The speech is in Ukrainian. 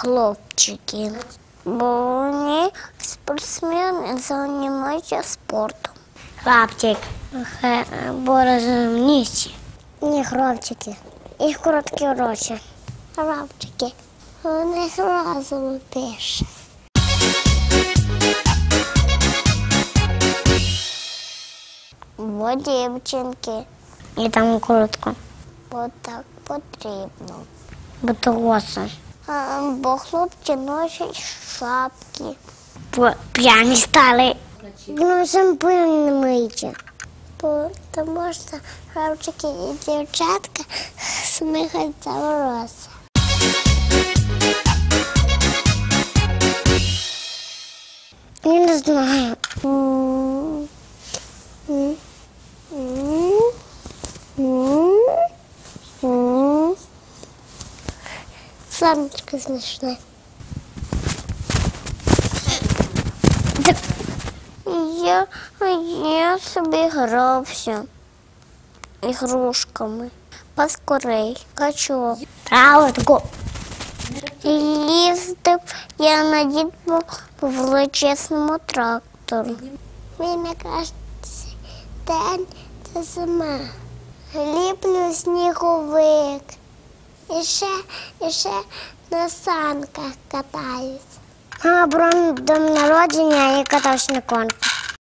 хлопчики, бо вони спортсмени займаються спортом. Хлопчик, бо розумніші. Ні, хлопчики. Їх короткі очі. Хлопчики. Них разом більше. Бо дівчинки. І там коротко. Бо так потрібно. Бо того. Бо хлопці носять шапки. Бо п'яні стали. Ну, шампунь не. Бо тому що хлопчики і дівчатка сміхаються в. Я не знаю. Сонечко смішне. Я, я собі грався ігрушками. Поскорей, качок. Травку. Їздив я на дітьмо по величезному трактору. Він якраз день це зима. Ліплю сніговик. І ще, і ще на санках катаюсь. А бронь дом народження і катався на конкурсі.